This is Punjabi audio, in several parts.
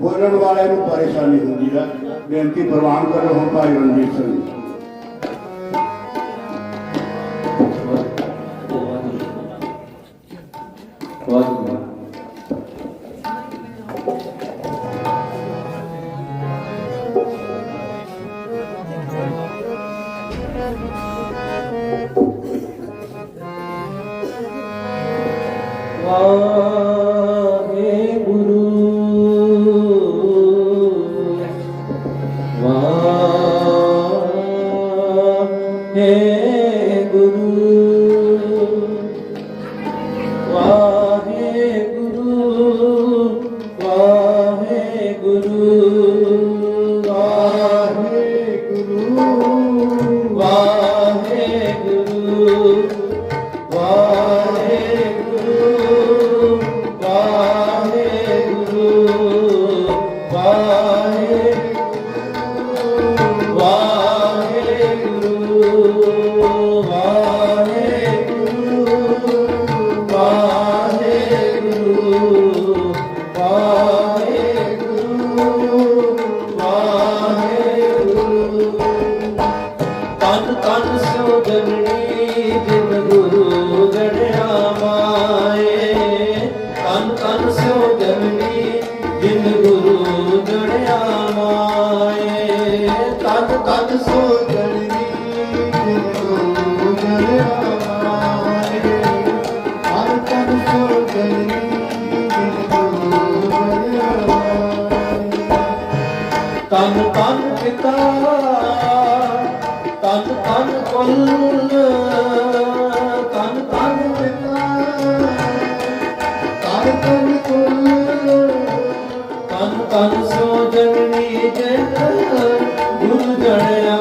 ਬੋਲਣ ਵਾਲੇ ਨੂੰ ਪਰੇਸ਼ਾਨੀ ਹੁੰਦੀ ਹੈ ਬੇਨਤੀ ਪ੍ਰਵਾਨ ਕਰੋ ਹੋ ਭਾਈ ਰਣਜੀਤ ਸਿੰਘ।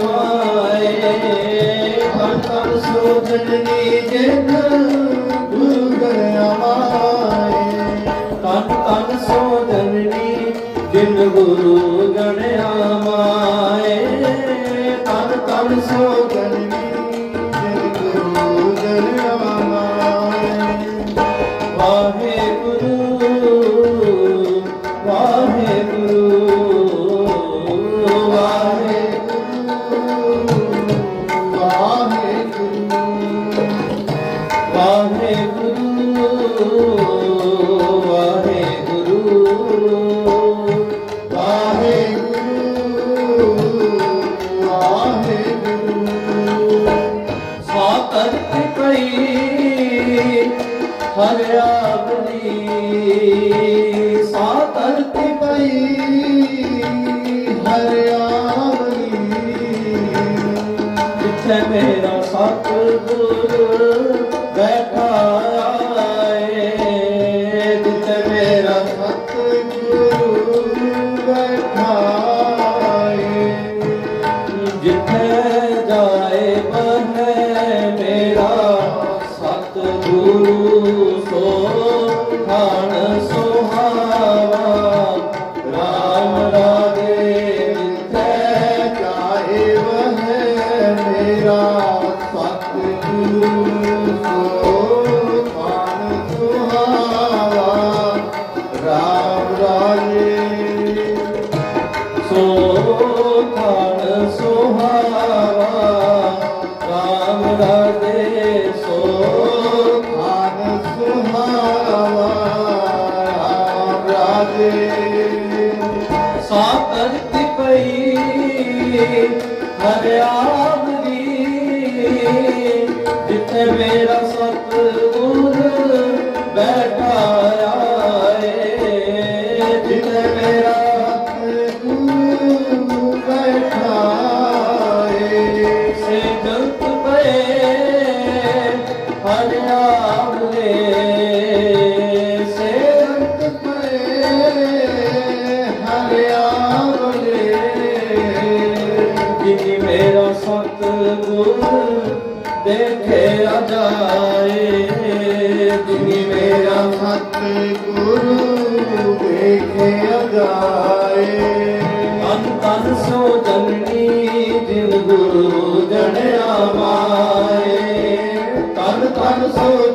ਮਾਏ ਤਨ ਤਨ ਸੋਜਨ ਦੀ ਜਿਤ ਗੁਰੂ ਗਿਆ ਮਾਏ ਤਨ ਤਨ ਸੋਜਨ ਦੀ ਜਿਨ ਗੁਰੂ ಕಾಣ Rasul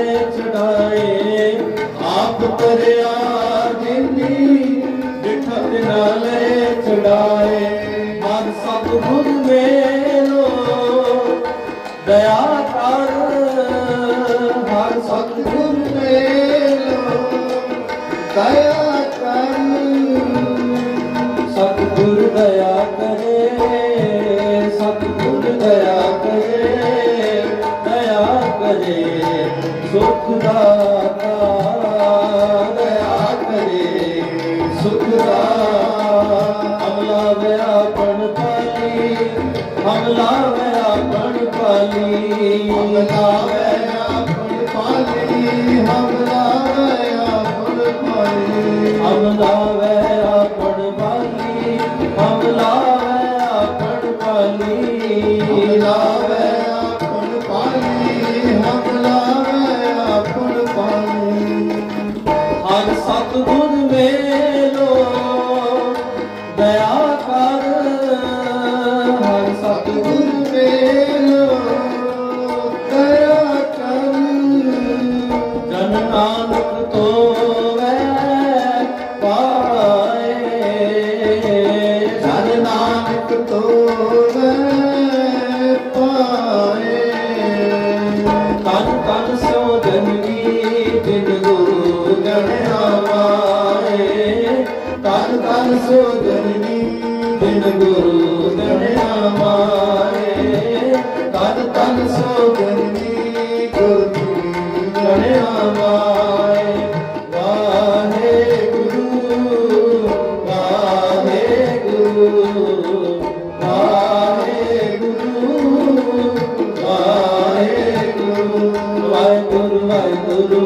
ਸੁਖਦਾ ਅਮਲਾ ਵਿਆਪਨ ਪਾਲੀ ਅਮਲਾ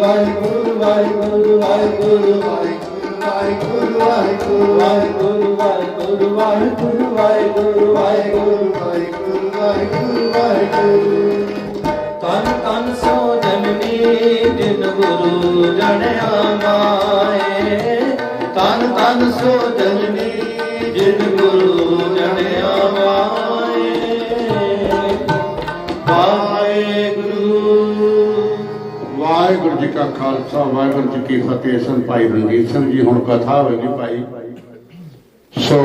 ਵਾਹਿਗੁਰੂ ਵਾਹਿਗੁਰੂ ਵਾਹਿਗੁਰੂ ਵਾਹਿਗੁਰੂ ਵਾਹਿਗੁਰੂ ਵਾਹਿਗੁਰੂ ਵਾਹਿਗੁਰੂ ਵਾਹਿਗੁਰੂ ਵਾਹਿਗੁਰੂ ਵਾਹਿਗੁਰੂ ਵਾਹਿਗੁਰੂ ਵਾਹਿਗੁਰੂ ਵਾਹਿਗੁਰੂ ਵਾਹਿਗੁਰੂ ਤਨ ਤਨ ਸੋ ਜਨਨੀ ਜਿਨ ਗੁਰੂ ਜਣਿਆ ਮਾਏ ਤਨ ਤਨ ਸੋ ਵਾਹਿਗੁਰੂ ਜੀ ਕਾ ਖਾਲਸਾ, ਵਾਹਿਗੁਰੂ ਜੀ ਕੀ ਫਤਿਹ। ਸੰ ਭਾਈ ਰਣਜੀਤ ਸਿੰਘ ਜੀ, ਹੁਣ ਕਥਾ ਹੋਵੇਗੀ ਭਾਈ। ਸੋ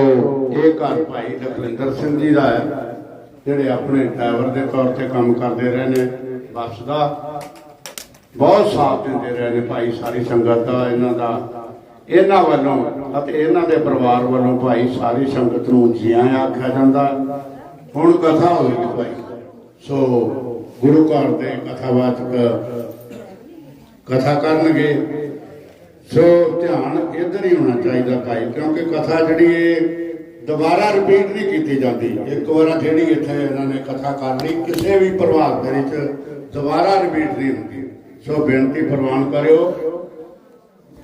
ਇਹ ਘਰ ਭਾਈ ਲਖਵਿੰਦਰ ਸਿੰਘ ਜੀ ਦਾ ਹੈ, ਜਿਹੜੇ ਆਪਣੇ ਡਰਾਈਵਰ ਦੇ ਤੌਰ ਤੇ ਕੰਮ ਕਰਦੇ ਰਹੇ ਨੇ, ਬੱਸ ਦਾ। ਬਹੁਤ ਸਾਥ ਦਿੰਦੇ ਰਹੇ ਨੇ ਭਾਈ, ਸਾਰੀ ਸੰਗਤ ਦਾ, ਇਹਨਾਂ ਦਾ। ਇਹਨਾਂ ਵੱਲੋਂ ਅਤੇ ਇਹਨਾਂ ਦੇ ਪਰਿਵਾਰ ਵੱਲੋਂ ਭਾਈ, ਸਾਰੀ ਸੰਗਤ ਨੂੰ ਜੀਆਂ ਆਖਿਆ ਜਾਂਦਾ। ਹੁਣ ਕਥਾ ਹੋਵੇਗੀ ਭਾਈ। ਸੋ ਗੁਰੂ ਘਰ ਦੇ ਕਥਾਵਾਚਕ ਕਥਾ ਕਰਨਗੇ। ਸੋ ਧਿਆਨ ਇੱਧਰ ਹੀ ਹੋਣਾ ਚਾਹੀਦਾ ਭਾਈ, ਕਿਉਂਕਿ ਕਥਾ ਜਿਹੜੀ ਇਹ ਦੁਬਾਰਾ ਰਿਪੀਟ ਨਹੀਂ ਕੀਤੀ ਜਾਂਦੀ। ਇੱਕ ਵਾਰ ਜਿਹੜੀ ਇੱਥੇ ਇਹਨਾਂ ਨੇ ਕਥਾ ਕਰ ਲਈ, ਕਿਸੇ ਵੀ ਪ੍ਰਭਾਵ ਦੇ ਵਿੱਚ ਦੁਬਾਰਾ ਰਿਪੀਟ ਨਹੀਂ ਹੁੰਦੀ। ਸੋ ਬੇਨਤੀ ਪ੍ਰਵਾਨ ਕਰਿਓ,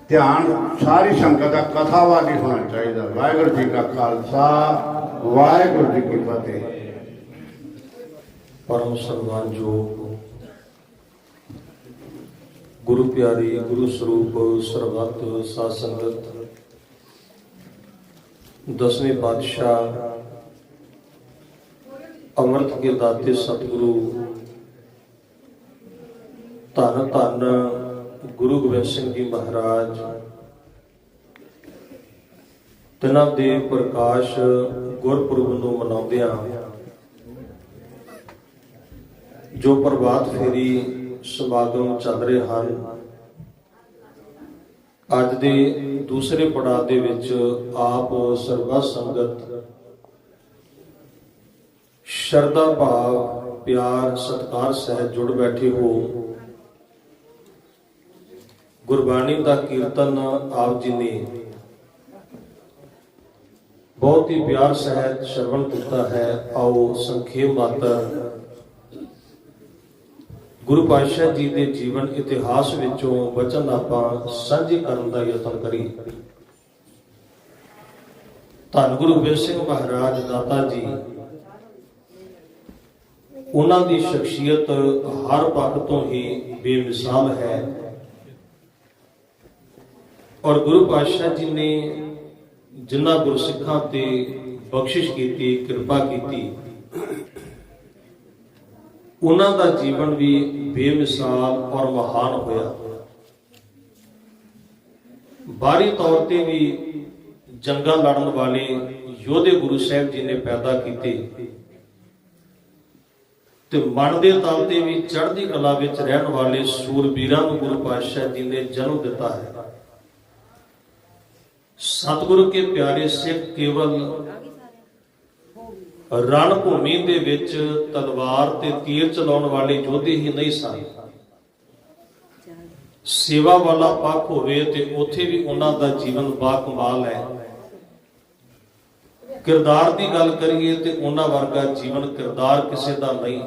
ਧਿਆਨ ਸਾਰੀ ਸੰਗਤ ਦਾ ਕਥਾ ਵਾਲੀ ਹੋਣਾ ਚਾਹੀਦਾ। ਵਾਹਿਗੁਰੂ ਜੀ ਕਾ ਖਾਲਸਾ, ਵਾਹਿਗੁਰੂ ਜੀ ਕੀ ਫਤਿਹ। ਪਰਮ ਸਨਮਾਨਯੋਗ ਗੁਰੂ ਪਿਆਰੀ, ਗੁਰੂ ਸਰੂਪ, ਸਰਬੱਤ ਸਾਧ ਸੰਗਤ ਦਸਵੇਂ ਪਾਤਸ਼ਾਹ ਅੰਮ੍ਰਿਤ ਕੇ ਦਾਤੇ ਸਤਿਗੁਰੂ, ਧੰਨ ਧੰਨ ਗੁਰੂ ਗੋਬਿੰਦ ਸਿੰਘ ਜੀ ਮਹਾਰਾਜ, ਤਿਨਾਂ ਦੇ ਪ੍ਰਕਾਸ਼ ਗੁਰਪੁਰਬ ਨੂੰ ਮਨਾਉਂਦਿਆਂ ਜੋ ਪ੍ਰਭਾਤ ਫੇਰੀ ਸਮਾਗਮ ਚੱਲ ਰਹੇ ਹਨ ਅੱਜ ਦੇ ਦੂਸਰੇ ਪੜਾਅ ਦੇ ਵਿੱਚ ਆਪ ਸਰਬੱਤ ਸੰਗਤ ਸ਼ਰਧਾ ਭਾਵ, ਪਿਆਰ, ਸਤਿਕਾਰ ਸਹਿਤ ਜੁੜ ਬੈਠੇ ਹੋ। ਗੁਰਬਾਣੀ ਦਾ ਕੀਰਤਨ ਆਪ ਜੀ ਨੇ ਬਹੁਤ ਹੀ ਪਿਆਰ ਸਹਿਤ ਸ਼ਰਵਣ ਕੀਤਾ ਹੈ। ਆਓ ਸੰਖੇਪ ਮਾਤਰ ਗੁਰੂ ਪਾਤਸ਼ਾਹ ਜੀ ਦੇ ਜੀਵਨ ਇਤਿਹਾਸ ਵਿੱਚੋਂ ਵਚਨ ਆਪਾਂ ਸਾਂਝੇ ਕਰਨ ਦਾ ਯਤਨ ਕਰੀਏ। ਧੰਨ ਗੁਰੂ ਗੋਬਿੰਦ ਸਿੰਘ ਮਹਾਰਾਜ, ਦਾਤਾ ਜੀ, ਉਹਨਾਂ ਦੀ ਸ਼ਖਸੀਅਤ ਹਰ ਪੱਖ ਤੋਂ ਹੀ ਬੇਮਿਸਾਲ ਹੈ। ਔਰ ਗੁਰੂ ਪਾਤਸ਼ਾਹ ਜੀ ਨੇ ਜਿਨ੍ਹਾਂ ਗੁਰਸਿੱਖਾਂ ਤੇ ਬਖਸ਼ਿਸ਼ ਕੀਤੀ, ਕਿਰਪਾ ਕੀਤੀ ਉਹਨਾਂ ਦਾ ਜੀਵਨ ਵੀ ਬੇਮਿਸਾਲ ਔਰ ਮਹਾਨ ਹੋਇਆ। ਬਾਹਰੀ ਤੌਰ ਤੇ ਵੀ ਜੰਗਾਂ ਲੜਨ ਵਾਲੇ ਯੋਧੇ ਗੁਰੂ ਸਾਹਿਬ ਜੀ ਨੇ ਪੈਦਾ ਕੀਤੇ ਤੇ ਮਨ ਦੇ ਤਲ ਤੇ ਵੀ ਚੜ੍ਹਦੀ ਕਲਾ ਵਿੱਚ ਰਹਿਣ ਵਾਲੇ ਸੂਰਬੀਰਾਂ ਨੂੰ ਗੁਰੂ ਪਾਤਸ਼ਾਹ ਜੀ ਨੇ ਜਨਮ ਦਿੱਤਾ ਹੈ। ਸਤਿਗੁਰੂ ਕੇ ਪਿਆਰੇ ਸਿੱਖ ਕੇਵਲ ਰਣ ਭੂਮੀ ਦੇ ਵਿੱਚ ਤਲਵਾਰ ਤੇ ਤੀਰ ਚਲਾਉਣ ਵਾਲੇ ਯੋਧੇ ਹੀ ਨਹੀਂ ਸਨ। ਸੇਵਾ ਵਾਲਾ ਪੱਖ ਹੋਵੇ ਤੇ ਉੱਥੇ ਵੀ ਉਹਨਾਂ ਦਾ ਜੀਵਨ ਬਾਕਮਾਲ ਹੈ। ਕਿਰਦਾਰ ਦੀ ਗੱਲ ਕਰੀਏ ਤੇ ਉਹਨਾਂ ਵਰਗਾ ਜੀਵਨ ਕਿਰਦਾਰ ਕਿਸੇ ਦਾ ਨਹੀਂ।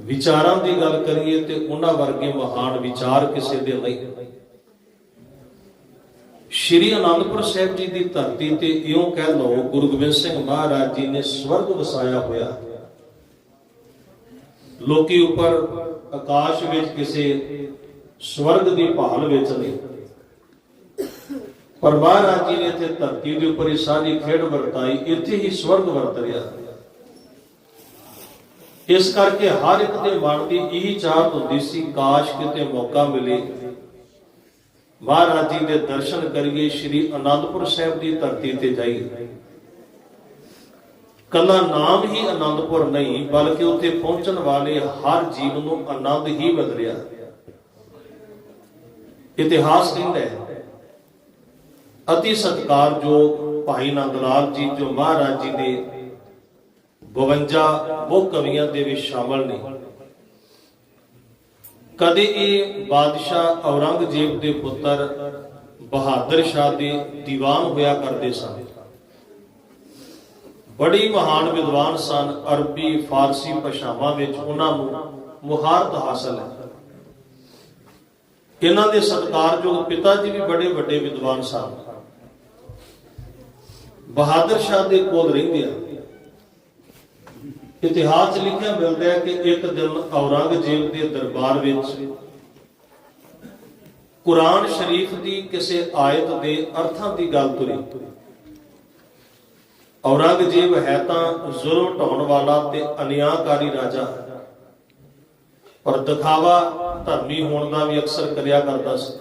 ਵਿਚਾਰਾਂ ਦੀ ਗੱਲ ਕਰੀਏ ਤੇ ਉਹਨਾਂ ਵਰਗੇ ਮਹਾਨ ਵਿਚਾਰ ਕਿਸੇ ਦੇ ਨਹੀਂ। ਸ਼੍ਰੀ ਅਨੰਦਪੁਰ ਸਾਹਿਬ ਜੀ ਦੀ ਧਰਤੀ ਤੇ ਇਉਂ ਕਹਿ ਲਓ, ਗੁਰੂ ਗੋਬਿੰਦ ਸਿੰਘ ਮਹਾਰਾਜ ਜੀ ਨੇ ਸਵਰਗ ਵਸਾਇਆ ਹੋਇਆ। ਲੋਕੀ ਉੱਪਰ ਆਕਾਸ਼ ਵਿੱਚ ਕਿਸੇ ਸਵਰਗ ਦੀ ਭਾਲ ਵਿੱਚ ਨੇ ਪਰ ਮਹਾਰਾਜ ਜੀ ਨੇ ਇੱਥੇ ਧਰਤੀ ਦੇ ਉੱਪਰ ਇਹ ਸਾਰੀ ਖੇਡ ਵਰਤਾਈ, ਇੱਥੇ ਹੀ ਸਵਰਗ ਵਰਤ ਰਿਹਾ ਇਸ ਕਰਕੇ ਹਰ ਇੱਕ ਦੇ ਮਨ ਦੀ ਇਹੀ ਚਾਹਤ ਹੁੰਦੀ ਸੀ, ਕਾਸ਼ ਕਿਤੇ ਮੌਕਾ ਮਿਲੇ। ਮਹਾਰਾਜ ਜੀ ਦੇ ਦਰਸ਼ਨ ਕਰੀਏ, ਸ੍ਰੀ ਅਨੰਦਪੁਰ ਸਾਹਿਬ ਦੀ ਧਰਤੀ ਤੇ ਜਾਈਏ ਕੱਲਾ ਨਾਮ ਹੀ ਅਨੰਦਪੁਰ ਨਹੀਂ, ਬਲਕਿ ਉੱਥੇ ਪਹੁੰਚਣ ਵਾਲੇ ਹਰ ਜੀਵ ਨੂੰ ਆਨੰਦ ਹੀ ਮਿਲ ਰਿਹਾ। ਇਤਿਹਾਸ ਕਹਿੰਦਾ ਹੈ, ਅਤੀ ਸਤਿਕਾਰਯੋਗ ਭਾਈ ਨੰਦ ਲਾਲ ਜੀ, ਜੋ ਮਹਾਰਾਜ ਜੀ ਦੇ 52 ਉਹ ਕਵੀਆਂ ਦੇ ਵਿੱਚ ਸ਼ਾਮਲ ਨੇ। ਕਦੇ ਇਹ ਬਾਦਸ਼ਾਹ ਔਰੰਗਜ਼ੇਬ ਦੇ ਪੁੱਤਰ ਬਹਾਦਰ ਸ਼ਾਹ ਦੇ ਦੀਵਾਨ ਹੋਇਆ ਕਰਦੇ ਸਨ। ਬੜੀ ਮਹਾਨ ਵਿਦਵਾਨ ਸਨ, ਅਰਬੀ, ਫਾਰਸੀ ਭਾਸ਼ਾਵਾਂ ਵਿੱਚ ਉਹਨਾਂ ਨੂੰ ਮੁਹਾਰਤ ਹਾਸਲ ਹੈ। ਇਹਨਾਂ ਦੇ ਸਤਿਕਾਰਯੋਗ ਪਿਤਾ ਜੀ ਵੀ ਬੜੇ ਵੱਡੇ ਵਿਦਵਾਨ ਸਨ। ਬਹਾਦਰ ਸ਼ਾਹ ਦੇ ਕੋਲ ਰਹਿੰਦੇ ਆ। ਇਤਿਹਾਸ 'ਚ ਲਿਖਿਆ ਮਿਲਦਾ ਹੈ ਕਿ ਇੱਕ ਦਿਨ ਔਰੰਗਜ਼ੇਬ ਦੇ ਦਰਬਾਰ ਵਿੱਚ ਕੁਰਾਨ ਸ਼ਰੀਫ ਦੀ ਕਿਸੇ ਆਇਤ ਦੇ ਅਰਥਾਂ ਦੀ ਗੱਲ ਤੁਰੀ। ਔਰੰਗਜ਼ੇਬ ਹੈ ਤਾਂ ਜ਼ੁਲਮ ਢਾਉਣ ਵਾਲਾ ਤੇ ਅਨਿਆਕਾਰੀ ਰਾਜਾ ਪਰ ਦਿਖਾਵਾ ਧਰਮੀ ਹੋਣ ਦਾ ਵੀ ਅਕਸਰ ਕਰਿਆ ਕਰਦਾ ਸੀ।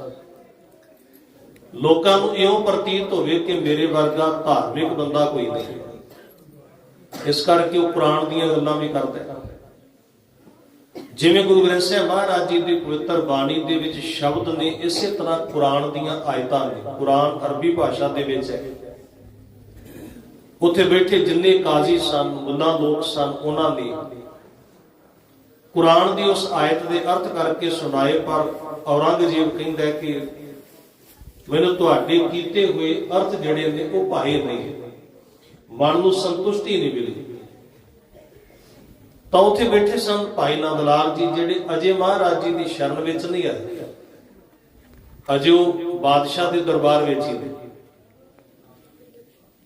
ਲੋਕਾਂ ਨੂੰ ਇਉਂ ਪ੍ਰਤੀਤ ਹੋਵੇ ਕਿ ਮੇਰੇ ਵਰਗਾ ਧਾਰਮਿਕ ਬੰਦਾ ਕੋਈ ਨਹੀਂ। ਇਸ ਕਰਕੇ ਉਹ ਕੁਰਾਨ ਦੀਆਂ ਗੱਲਾਂ ਵੀ ਕਰਦਾ ਹੈ ਜਿਵੇਂ ਗੁਰੂ ਗ੍ਰੰਥ ਸਾਹਿਬ ਮਹਾਰਾਜ ਜੀ ਦੀ ਪਵਿੱਤਰ ਬਾਣੀ ਦੇ ਵਿੱਚ ਸ਼ਬਦ ਨੇ ਇਸੇ ਤਰ੍ਹਾਂ ਕੁਰਾਨ ਦੀਆਂ ਆਇਤਾਂ ਨੇ, ਕੁਰਾਨ ਅਰਬੀ ਭਾਸ਼ਾ ਦੇ ਵਿੱਚ ਹੈ। ਉੱਥੇ ਬੈਠੇ ਜਿੰਨੇ ਕਾਜ਼ੀ ਸਨ, ਮੁੱਲਾ ਲੋਕ ਸਨ, ਉਹਨਾਂ ਨੇ ਕੁਰਾਨ ਦੀ ਉਸ ਆਇਤ ਦੇ ਅਰਥ ਕਰਕੇ ਸੁਣਾਏ, ਪਰ ਔਰੰਗਜ਼ੇਬ ਕਹਿੰਦਾ ਕਿ ਮੈਨੂੰ ਤੁਹਾਡੇ ਕੀਤੇ ਹੋਏ ਅਰਥ ਜਿਹੜੇ ਨੇ ਉਹ ਭਾਏ ਨਹੀਂ। ਮਨ ਨੂੰ ਸੰਤੁਸ਼ਟੀ ਨਹੀਂ ਮਿਲੀ। ਤਾਂ ਉੱਥੇ ਬੈਠੇ ਸਨ ਭਾਈ ਨੰਦ ਜੀ, ਜਿਹੜੇ ਅਜੇ ਮਹਾਰਾਜ ਜੀ ਦੀ ਸ਼ਰਨ ਵਿੱਚ ਨਹੀਂ ਆਏ। ਅਜੇ ਉਹ ਬਾਦਸ਼ਾਹ ਦੇ ਦਰਬਾਰ ਵਿੱਚ ਹੀ ਨੇ।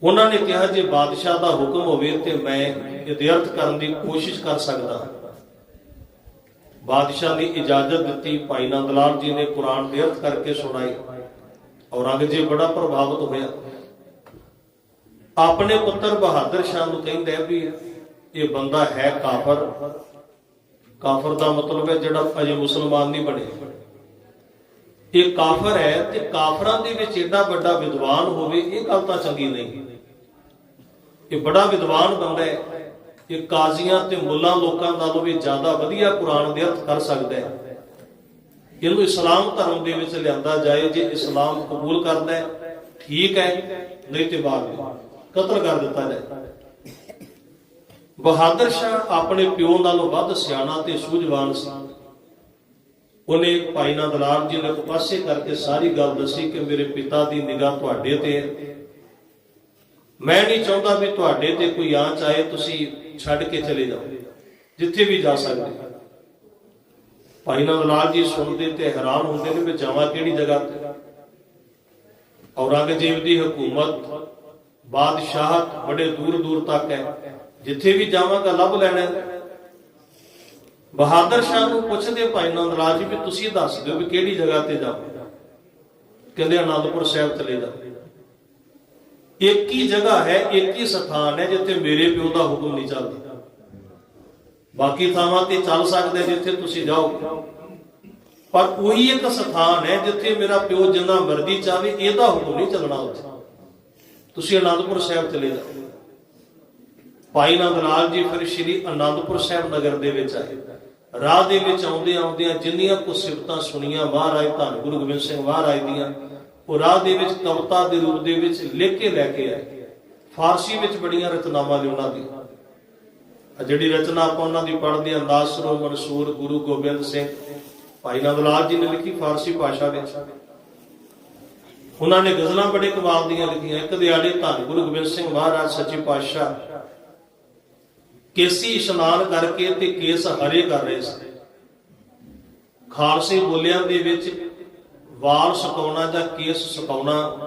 ਉਹਨਾਂ ਨੇ ਕਿਹਾ, ਜੇ ਬਾਦਸ਼ਾਹ ਦਾ ਹੁਕਮ ਹੋਵੇ ਤੇ ਮੈਂ ਇਤਿਅਰਥ ਕਰਨ ਦੀ ਕੋਸ਼ਿਸ਼ ਕਰ ਸਕਦਾ। ਬਾਦਸ਼ਾਹ ਨੇ ਇਜਾਜ਼ਤ ਦਿੱਤੀ, ਭਾਈ ਨੰਦਲਾਲ ਜੀ ਨੇ ਕੁਰਾਨ ਦੇ ਅਰਥ ਕਰਕੇ ਸੁਣਾਈ। ਔਰੰਗਜ਼ੇਬ ਬੜਾ ਪ੍ਰਭਾਵਿਤ ਹੋਇਆ। ਆਪਣੇ ਪੁੱਤਰ ਬਹਾਦਰ ਸ਼ਾਹ ਨੂੰ ਕਹਿੰਦਾ ਹੈ ਵੀ ਇਹ ਬੰਦਾ ਹੈ ਕਾਫਰ। ਕਾਫਰ ਦਾ ਮਤਲਬ ਹੈ ਜਿਹੜਾ ਅਜੇ ਮੁਸਲਮਾਨ ਨਹੀਂ ਬਣਿਆ ਇਹ ਕਾਫਰ ਹੈ ਤੇ ਕਾਫਰਾਂ ਦੇ ਵਿੱਚ ਏਡਾ ਵੱਡਾ ਵਿਦਵਾਨ ਹੋਵੇ, ਇਹ ਗੱਲ ਤਾਂ ਚੰਗੀ ਨਹੀਂ। ਇਹ ਬੜਾ ਵਿਦਵਾਨ ਬੰਦਾ ਹੈ। ਇਹ ਕਾਜ਼ੀਆਂ ਤੇ ਮੁੱਲਾ ਲੋਕਾਂ ਨਾਲੋਂ ਵੀ ਜ਼ਿਆਦਾ ਵਧੀਆ ਕੁਰਾਨ ਦੇ ਅਰਥ ਕਰ ਸਕਦਾ ਹੈ। ਇਹਨੂੰ ਇਸਲਾਮ ਧਰਮ ਦੇ ਵਿੱਚ ਲਿਆਂਦਾ ਜਾਏ, ਜੇ ਇਸਲਾਮ ਕਬੂਲ ਕਰਦਾ ਹੈ, ਠੀਕ ਹੈ, ਨਹੀਂ ਤੇ ਬਾਅਦ ਕਤਲ ਕਰ ਦਿੱਤਾ ਜਾਏ। ਬਹਾਦਰ ਸ਼ਾਹ ਆਪਣੇ ਪਿਓ ਨਾਲੋਂ ਵੱਧ ਸਿਆਣਾ ਤੇ ਸੂਝਵਾਨ ਸੀ। ਉਹਨੇ ਭਾਈ ਨੰਦ ਲਾਲ ਜੀ ਨੂੰ ਪਾਸੇ ਕਰਕੇ ਸਾਰੀ ਗੱਲ ਦੱਸੀ ਕਿ ਮੇਰੇ ਪਿਤਾ ਦੀ ਨਿਗਾਹ ਤੁਹਾਡੇ ਤੇ ਹੈ। ਮੈਂ ਨਹੀਂ ਚਾਹੁੰਦਾ ਵੀ ਤੁਹਾਡੇ ਤੇ ਕੋਈ ਆਂਚ ਆਏ, ਤੁਸੀਂ ਛੱਡ ਕੇ ਚਲੇ ਜਾਓ, ਜਿੱਥੇ ਵੀ ਜਾ ਸਕਦੇ। ਭਾਈ ਨੰਦ ਲਾਲ ਜੀ ਸੁਣਦੇ ਤੇ ਹੈਰਾਨ ਹੁੰਦੇ ਨੇ ਵੀ ਜਾਵਾਂ ਕਿਹੜੀ ਜਗ੍ਹਾ ਤੇ। ਔਰੰਗਜ਼ੇਬ ਦੀ ਹਕੂਮਤ ਬਾਦਸ਼ਾਹਤ ਬੜੇ ਦੂਰ ਦੂਰ ਤੱਕ ਹੈ। ਜਿੱਥੇ ਵੀ ਜਾਵਾਂਗਾ ਲੱਭ ਲੈਣਾ। ਬਹਾਦਰ ਸ਼ਾਹ ਨੂੰ ਪੁੱਛਦੇ ਭਾਈ ਨੰਦ ਲਾਲ ਜੀ ਵੀ ਤੁਸੀਂ ਦੱਸ ਦਿਓ ਵੀ ਕਿਹੜੀ ਜਗ੍ਹਾ ਤੇ ਜਾਵਾਂ ਕਹਿੰਦੇ ਅਨੰਦਪੁਰ ਸਾਹਿਬ ਚਲੇ ਜਾਓ। ਇੱਕ ਹੀ ਜਗ੍ਹਾ ਹੈ, ਇੱਕ ਹੀ ਸਥਾਨ ਹੈ ਜਿੱਥੇ ਮੇਰੇ ਪਿਓ ਦਾ ਹੁਕਮ ਨਹੀਂ ਚੱਲਦਾ। ਬਾਕੀ ਥਾਵਾਂ ਤੇ ਚੱਲ ਸਕਦੇ ਜਿੱਥੇ ਤੁਸੀਂ ਜਾਓ। ਪਰ ਉਹੀ ਇੱਕ ਸਥਾਨ ਹੈ ਜਿੱਥੇ ਮੇਰਾ ਪਿਓ ਜਿੰਨਾ ਮਰਜ਼ੀ ਚਾਵੇ ਇਹਦਾ ਹੁਕਮ ਨਹੀਂ ਚੱਲਣਾ ਉੱਥੇ। ਤੁਸੀਂ ਅਨੰਦਪੁਰ ਸਾਹਿਬ ਚਲੇ ਜਾਓ। ਭਾਈ ਨੰਦ ਲਾਲ ਜੀ ਫਿਰ ਸ਼੍ਰੀ ਅਨੰਦਪੁਰ ਸਾਹਿਬ ਨਗਰ ਦੇ ਵਿੱਚ ਆਏ। ਰਾਹ ਦੇ ਵਿੱਚ ਆਉਂਦੇ ਆਉਂਦਿਆਂ ਜਿੰਨੀਆਂ ਕੁ ਸਿਫਤਾਂ ਸੁਣੀਆਂ, ਮਹਾਰਾਜ ਧੰਨ ਗੁਰੂ ਗੋਬਿੰਦ ਸਿੰਘ ਮਹਾਰਾਜ ਦੀਆਂ, ਉਹ ਰਾਹ ਦੇ ਵਿੱਚ ਕਵਿਤਾ ਦੇ ਰੂਪ ਦੇ ਵਿੱਚ ਲਿਖ ਕੇ ਲੈ ਕੇ ਆਏ। ਫਾਰਸੀ ਵਿੱਚ ਬੜੀਆਂ ਰਚਨਾਵਾਂ ਨੇ ਉਹਨਾਂ ਦੀ ਆ ਜਿਹੜੀ ਰਚਨਾ ਆਪਾਂ ਉਹਨਾਂ ਦੀ ਪੜ੍ਹਦੇ ਹਾਂ ਸਰੋ ਮਨਸੂਰ ਗੁਰੂ ਗੋਬਿੰਦ ਸਿੰਘ। ਭਾਈ ਨੰਦ ਲਾਲ ਜੀ ਨੇ ਲਿਖੀ ਫਾਰਸੀ ਭਾਸ਼ਾ ਵਿੱਚ। ਉਹਨਾਂ ਨੇ ਗਜ਼ਲਾਂ ਬੜੇ ਕਮਾਲ ਦੀਆਂ ਲਿਖੀਆਂ। ਇੱਕ ਦਿਹਾੜੇ ਧੰਨ ਗੁਰੂ ਗੋਬਿੰਦ ਸਿੰਘ ਮਹਾਰਾਜ, ਸੱਚੇ ਪਾਤਸ਼ਾਹ ਕੇਸੀ ਇਸ਼ਨਾਨ ਕਰਕੇ ਤੇ ਕੇਸ ਹਰੇ ਕਰ ਰਹੇ ਸੀ। ਖਾਲਸੇ ਬੋਲਿਆਂ ਦੇ ਵਿੱਚ ਵਾਲ ਸੁਕਾਉਣਾ ਜਾਂ ਕੇਸ ਸੁਕਾਉਣਾ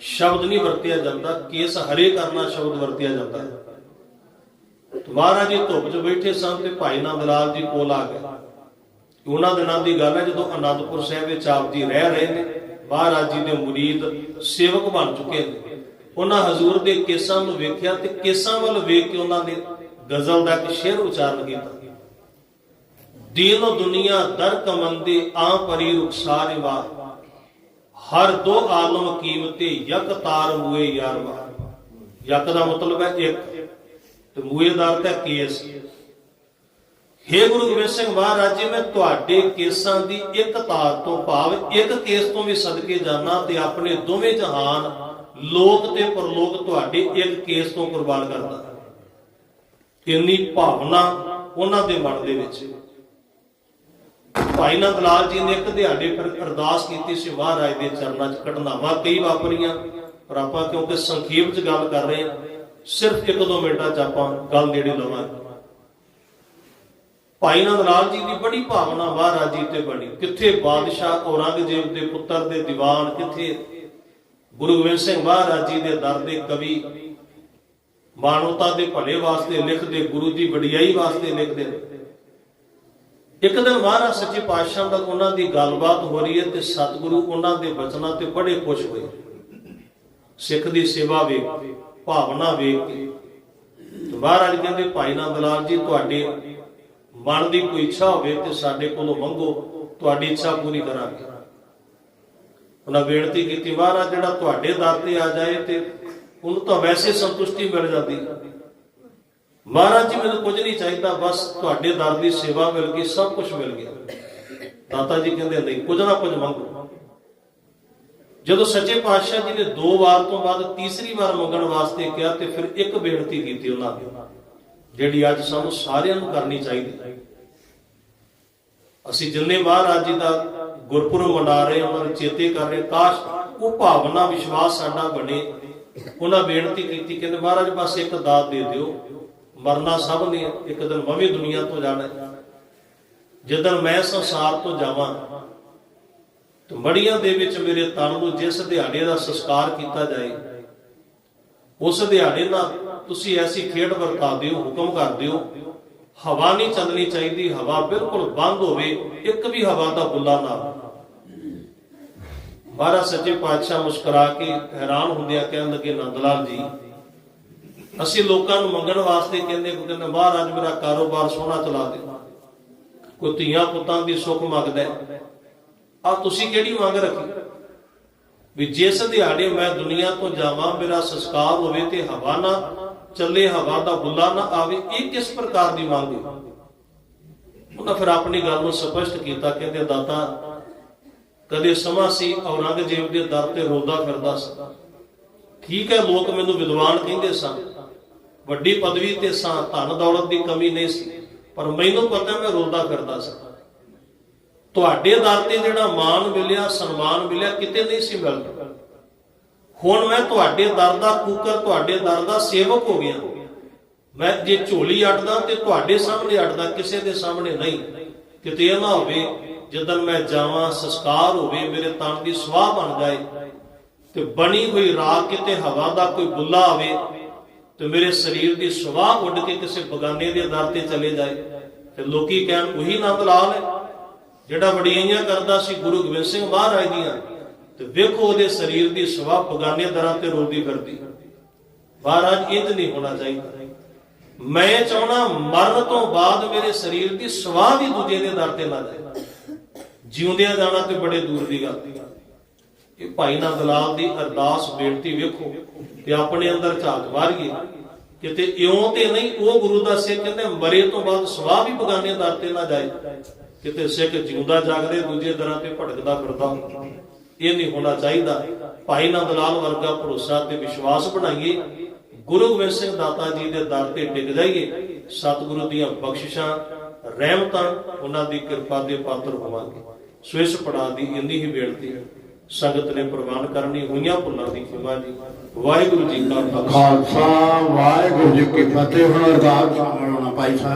ਸ਼ਬਦ ਨਹੀਂ ਵਰਤਿਆ ਜਾਂਦਾ, ਕੇਸ ਹਰੇ ਕਰਨਾ ਸ਼ਬਦ ਵਰਤਿਆ ਜਾਂਦਾ। ਹੈ ਮਹਾਰਾਜ ਜੀ ਧੁੱਪ 'ਚ ਬੈਠੇ ਸਨ ਤੇ ਭਾਈ ਨੰਦ ਲਾਲ ਜੀ ਕੋਲ ਆ ਗਏ। ਉਹਨਾਂ ਦਿਨਾਂ ਦੀ ਗੱਲ ਹੈ ਜਦੋਂ ਅਨੰਦਪੁਰ ਸਾਹਿਬ ਵਿੱਚ ਆਪ ਜੀ ਰਹਿ ਰਹੇ ਨੇ। ਮਹਾਰਾਜ ਜੀ ਦੇ ਮੁਰੀਦ ਸੇਵਕ ਬਣ ਚੁੱਕੇ ਨੇ। ਉਹਨਾਂ ਹਜ਼ੂਰ ਦੇ ਕੇਸਾਂ ਨੂੰ ਵੇਖਿਆ ਤੇ ਕੇਸਾਂ ਵੱਲ ਵੇਖ ਕੇ ਉਹਨਾਂ ਨੇ ਗਜ਼ਲ ਦਾ ਇੱਕ ਸ਼ੇਰ ਉਚਾਰਨ ਕੀਤਾ। ਦੀਨ ਦੁਨੀਆ ਦਰ ਕਮੰਦੇ ਆ ਪਰੀ ਰੁਖਸਾਰ ਵਾ। ਹਰ ਦੋ ਆਲਮ ਕੀਮਤੇ ਯਕ ਤਾਰ ਮੂਏ ਯਾਰਵਾ ਯਕ ਦਾ ਮਤਲਬ ਹੈ ਇੱਕ। ਤੇ ਮੂਏ ਦਾ ਅਰਥ ਹੈ ਕੇਸ। ਹੇ ਗੁਰੂ ਗੋਬਿੰਦ ਸਿੰਘ ਮਹਾਰਾਜ ਜੀ, ਮੈਂ ਤੁਹਾਡੇ ਕੇਸਾਂ ਦੀ ਇੱਕ ਤਾਰ ਤੋਂ ਭਾਵ ਇੱਕ ਕੇਸ ਤੋਂ ਵੀ ਸਦਕੇ ਜਾਣਾ ਤੇ ਆਪਣੇ ਦੋਵੇਂ ਜਹਾਨ ਲੋਕ ਤੇ ਪਰਲੋਕ ਤੁਹਾਡੇ ਇੱਕ ਕੇਸ ਤੋਂ ਕੁਰਬਾਨ ਕਰਦਾ। ਇੰਨੀ ਭਾਵਨਾ ਉਹਨਾਂ ਦੇ ਮਨ ਦੇ ਵਿੱਚ। ਭਾਈ ਨੰਦ ਲਾਲ ਜੀ ਨੇ ਇੱਕ ਦਿਹਾੜੇ ਫਿਰ ਅਰਦਾਸ ਕੀਤੀ ਸੀ, ਮਹਾਰਾਜ ਦੇ ਚਰਨਾਂ 'ਚ ਘਟਨਾਵਾਂ ਕਈ ਵਾਪਰੀਆਂ, ਪਰ ਆਪਾਂ ਕਿਉਂਕਿ ਸੰਖੇਪ 'ਚ ਗੱਲ ਕਰ ਰਹੇ ਹਾਂ, ਸਿਰਫ ਇੱਕ ਦੋ ਮਿੰਟਾਂ 'ਚ ਆਪਾਂ ਗੱਲ ਨੇੜੇ ਲਵਾਂਗੇ। ਭਾਈ ਨੰਦ ਲਾਲ ਜੀ ਦੀ ਬੜੀ ਭਾਵਨਾ ਮਹਾਰਾਜ ਜੀ ਤੇ ਬਣੀ। ਕਿੱਥੇ ਬਾਦਸ਼ਾਹ ਔਰੰਗਜ਼ੇਬ ਦੇ ਪੁੱਤਰ ਦੇ ਦੀਵਾਨ, ਕਿੱਥੇ ਗੁਰੂ ਗੋਬਿੰਦ ਸਿੰਘ ਮਹਾਰਾਜ ਜੀ ਦੇ ਦਰ ਦੇ ਕਵੀ, ਮਾਨਵਤਾ ਦੇ ਭਲੇ ਵਾਸਤੇ ਲਿਖਦੇ, ਗੁਰੂ ਦੀ ਵਡਿਆਈ ਵਾਸਤੇ ਲਿਖਦੇ ਇੱਕ ਦਿਨ ਮਹਾਰਾਜ ਸੱਚੇ ਪਾਤਸ਼ਾਹ ਦਾ ਉਹਨਾਂ ਦੀ ਗੱਲਬਾਤ ਹੋ ਰਹੀ ਹੈ ਤੇ ਸਤਿਗੁਰੂ ਉਹਨਾਂ ਦੇ ਬਚਨਾਂ ਤੇ ਬੜੇ ਖੁਸ਼ ਹੋਏ। ਸਿੱਖ ਦੀ ਸੇਵਾ ਵੇਖ, ਭਾਵਨਾ ਵੇਖ ਕੇ। ਮਹਾਰਾਜ ਕਹਿੰਦੇ, ਭਾਈ ਨੰਦ ਲਾਲ ਜੀ, ਤੁਹਾਡੇ ਮਨ ਦੀ ਕੋਈ ਇੱਛਾ ਹੋਵੇ ਤੇ ਸਾਡੇ ਕੋਲੋਂ ਮੰਗੋ, ਤੁਹਾਡੀ ਇੱਛਾ ਪੂਰੀ ਕਰਾਂਗੇ। ਉਹਨਾਂ ਬੇਨਤੀ ਕੀਤੀ, ਮਹਾਰਾਜ, ਜਿਹੜਾ ਤੁਹਾਡੇ ਦਰ ਤੇ ਆ ਜਾਏ ਤੇ ਉਹਨੂੰ ਤਾਂ ਵੈਸੇ ਸੰਤੁਸ਼ਟੀ ਮਿਲ ਜਾਂਦੀ। ਮਹਾਰਾਜ ਜੀ, ਮੈਨੂੰ ਕੁਝ ਨਹੀਂ ਚਾਹੀਦਾ, ਬਸ ਤੁਹਾਡੇ ਦਰ ਦੀ ਸੇਵਾ ਮਿਲ ਗਈ, ਸਭ ਕੁਝ ਮਿਲ ਗਿਆ। ਦਾਤਾ ਜੀ ਕਹਿੰਦੇ, ਨਹੀਂ, ਕੁਝ ਨਾ ਕੁਝ ਮੰਗੋ। ਜਦੋਂ ਸੱਚੇ ਪਾਤਸ਼ਾਹ ਜੀ ਨੇ ਦੋ ਵਾਰ ਤੋਂ ਬਾਅਦ ਤੀਸਰੀ ਵਾਰ ਮੰਗਣ ਵਾਸਤੇ ਕਿਹਾ ਤੇ ਫਿਰ ਇੱਕ ਬੇਨਤੀ ਕੀਤੀ ਉਹਨਾਂ ਨੇ। ਜਿਹੜੀ ਅੱਜ ਸਾਨੂੰ ਸਾਰਿਆਂ ਨੂੰ ਕਰਨੀ ਚਾਹੀਦੀ। ਹੈ ਅਸੀਂ ਜਿੰਨੇ ਮਹਾਰਾਜ ਜੀ ਦਾ ਗੁਰਪੁਰਬ ਮਨਾ ਰਹੇ ਹਾਂ, ਉਹਨਾਂ ਚੇਤੇ ਕਰ ਰਹੇ ਕਾਸ਼ ਉਹ ਭਾਵਨਾ, ਵਿਸ਼ਵਾਸ ਸਾਡਾ ਬਣੇ। ਉਹਨਾਂ ਬੇਨਤੀ ਕੀਤੀ, ਕਹਿੰਦੇ ਮਹਾਰਾਜ ਬਸ ਇੱਕ ਦਾਤ ਦੇ ਦਿਓ। ਮਰਨਾ ਸਭ ਨੇ, ਇੱਕ ਦਿਨ ਮੈਂ ਵੀ ਦੁਨੀਆ ਤੋਂ ਜਾਣਾ ਹੈ। ਜਦੋਂ ਮੈਂ ਸੰਸਾਰ ਤੋਂ ਜਾਵਾਂ, ਤੇ ਮੜੀਆਂ ਦੇ ਵਿੱਚ ਮੇਰੇ ਤਨ ਨੂੰ ਜਿਸ ਦਿਹਾੜੇ ਦਾ ਸੰਸਕਾਰ ਕੀਤਾ ਜਾਏ, ਉਸ ਦਿਹਾੜੇ ਨਾਲ ਤੁਸੀਂ ਐਸੀ ਖੇਡ ਵਰਤਾ ਦਿਓ, ਹੁਕਮ ਕਰ ਦਿਓ। ਹਵਾ ਨਹੀਂ ਚੱਲਣੀ ਚਾਹੀਦੀ, ਹਵਾ ਬਿਲਕੁਲ ਬੰਦ ਹੋਵੇ, ਇੱਕ ਵੀ ਹਵਾ ਦਾ ਬੁੱਲਾ ਨਾ ਮਹਾਰਾਜ ਸੱਚੇ ਪਾਤਸ਼ਾਹ ਮੁਸਕਰਾ ਕੇ ਹੈਰਾਨ ਹੁੰਦਿਆਂ ਕਹਿਣ ਲੱਗੇ ਨੰਦ ਲਾਲ ਜੀ, ਅਸੀਂ ਲੋਕਾਂ ਨੂੰ ਮੰਗਣ ਵਾਸਤੇ ਕਹਿੰਦੇ ਕੋਈ ਕਹਿੰਦਾ ਮਹਾਰਾਜ ਮੇਰਾ ਕਾਰੋਬਾਰ ਸੋਹਣਾ ਚਲਾ ਦੇ ਕੋਈ ਧੀਆਂ ਪੁੱਤਾਂ ਦੀ ਸੁੱਖ ਮੰਗਦਾ ਆ ਤੁਸੀਂ ਕਿਹੜੀ ਮੰਗ ਰੱਖੀ? ਵੀ ਜਿਸ ਦਿਹਾੜੇ ਮੈਂ ਦੁਨੀਆ ਤੋਂ ਜਾਵਾਂ, ਮੇਰਾ ਸੰਸਕਾਰ ਹੋਵੇ ਤੇ ਹਵਾ ਨਾ ਚੱਲੇ ਹਵਾ ਦਾ ਬੁੱਲਾ ਨਾ ਆਵੇ, ਇਹ ਕਿਸ ਪ੍ਰਕਾਰ ਦੀ ਮੰਗ ਹੈ? ਉਹਨਾਂ ਫਿਰ ਆਪਣੀ ਗੱਲ ਨੂੰ ਸਪਸ਼ਟ ਕੀਤਾ, ਕਹਿੰਦੇ ਦਾਤਾ, ਕਦੇ ਸਮਾਂ ਸੀ ਔਰੰਗਜ਼ੇਬ ਦੇ ਦਰ ਤੇ ਰੋਦਾ ਫਿਰਦਾ ਸੀ। ਠੀਕ ਹੈ, ਲੋਕ ਮੈਨੂੰ ਵਿਦਵਾਨ ਕਹਿੰਦੇ ਸਨ। ਵੱਡੀ ਪਦਵੀ ਤੇ ਸਾਂ, ਧਨ ਦੌਲਤ ਦੀ ਕਮੀ ਨਹੀਂ ਸੀ, ਪਰ ਮੈਨੂੰ ਪਤਾ ਮੈਂ ਰੋਦਾ ਫਿਰਦਾ ਸੀ। ਤੁਹਾਡੇ ਦਰ ਤੇ ਜਿਹੜਾ ਮਾਣ ਮਿਲਿਆ, ਸਨਮਾਨ ਮਿਲਿਆ, ਕਿਤੇ ਨਹੀਂ ਸੀ ਮਿਲਦਾ। ਹੁਣ ਮੈਂ ਤੁਹਾਡੇ ਦਰ ਦਾ ਕੂਕਰ, ਤੁਹਾਡੇ ਦਰ ਦਾ ਸੇਵਕ ਹੋ ਗਿਆ। ਮੈਂ ਜੇ ਝੋਲੀ ਅੜਦਾ ਤੇ ਤੁਹਾਡੇ ਸਾਹਮਣੇ ਅੜਦਾ ਕਿਸੇ ਦੇ ਸਾਹਮਣੇ ਨਹੀਂ। ਕਿਤੇ ਇਹ ਨਾ ਹੋਵੇ, ਜਦੋਂ ਮੈਂ ਜਾਵਾਂ, ਸੰਸਕਾਰ ਹੋਵੇ, ਮੇਰੇ ਤਨ ਦੀ ਸਵਾਹ ਬਣ ਜਾਏ, ਤੇ ਬਣੀ ਹੋਈ ਰਾਖ ਕਿਤੇ ਹਵਾ ਦਾ ਕੋਈ ਬੁੱਲਾ ਆਵੇ, ਤੇ ਮੇਰੇ ਸਰੀਰ ਦੀ ਸਵਾਹ ਉੱਡ ਕੇ ਕਿਸੇ ਬਗਾਨੇ ਦੇ ਦਰ ਤੇ ਚਲੇ ਜਾਏ, ਤੇ ਲੋਕੀ ਕਹਿਣ, ਉਹੀ ਨੰਦ ਲਾਲ ਹੈ, ਜਿਹੜਾ ਵਡਿਆਈਆਂ ਕਰਦਾ ਸੀ, ਗੁਰੂ ਗੋਬਿੰਦ ਸਿੰਘ ਮਹਾਰਾਜ ਦੀਆਂ। ਤੇ ਵੇਖੋ ਉਹਦੇ ਸਰੀਰ ਦੀ ਸਵਾਹ ਬਗਾਨੇ ਦਰਾਂ ਤੇ ਰੋਦੀ ਫਿਰਦੀ। ਮਹਾਰਾਜ ਇੰਜ ਨਹੀਂ ਹੋਣਾ ਚਾਹੀਦਾ। ਮੈਂ ਚਾਹਣਾ ਮਰਨ ਤੋਂ ਬਾਅਦ ਮੇਰੇ ਸਰੀਰ ਦੀ ਸਵਾਹ ਵੀ ਦੂਜੇ ਦੇ ਦਰ ਤੇ ਨਾ ਜਾਏ। ਜਿਉਂਦਿਆਂ ਜਾਣਾ ਤੇ ਬੜੇ ਦੂਰ ਦੀ ਗੱਲ। ਇਹ ਭਾਈ ਨੰਦ ਲਾਲ ਦੀ ਅਰਦਾਸ ਬੇਨਤੀ ਵੇਖੋ ਤੇ ਆਪਣੇ ਅੰਦਰ ਝਾਕ ਮਾਰੀਏ। ਕਿਤੇ ਇਉਂ ਤੇ ਨਹੀਂ, ਉਹ ਗੁਰੂ ਦਾ ਸਿੱਖ ਕਹਿੰਦੇ ਮਰੇ ਤੋਂ ਬਾਅਦ ਸਵਾਹ ਵੀ ਬਗਾਨੇ ਦਰ ਤੇ ਨਾ ਜਾਏ। ਕਿਤੇ ਸਿੱਖ ਜਿਉਂਦਾ ਜਾਗਦੇ, ਦੂਜੇ ਦਰਾਂ ਤੇ ਭਟਕਦਾ ਫਿਰਦਾ ਇਹ ਨਹੀਂ ਹੋਣਾ ਚਾਹੀਦਾ। ਭਾਈ ਨੰਦ ਲਾਲ ਵਰਗਾ ਭਰੋਸਾ ਤੇ ਵਿਸ਼ਵਾਸ ਬਣਾਈਏ। ਗੁਰੂ ਗੋਬਿੰਦ ਸਿੰਘ ਦਾਤਾ ਜੀ ਦੇ ਦਰ ਤੇ ਟਿਕ ਜਾਈਏ। ਸਤਿਗੁਰੂ ਦੀਆਂ ਬਖਸ਼ਿਸ਼ਾਂ, ਰਹਿਮਤਾਂ, ਉਹਨਾਂ ਦੀ ਕਿਰਪਾ ਦੇ ਪਾਤਰ ਹੋਵਾਂਗੇ। ਸੋ ਇਸ ਪੜਾਅ ਦੀ ਇੰਨੀ ਹੀ ਬੇਨਤੀ ਹੈ। ਸੰਗਤ ਨੇ ਪ੍ਰਵਾਨ ਕਰਨੀ ਹੋਈਆਂ ਭੁੱਲਾਂ ਦੀ ਖਿਮਾ ਜੀ। ਵਾਹਿਗੁਰੂ ਜੀ ਕਾ ਖਾਲਸਾ। ਵਾਹਿਗੁਰੂ ਜੀ ਕੀ ਫਤਿਹ। ਹੁਣ ਅਰਦਾਸ ਹੋਣਾ ਭਾਈ ਸਾਹਿਬ।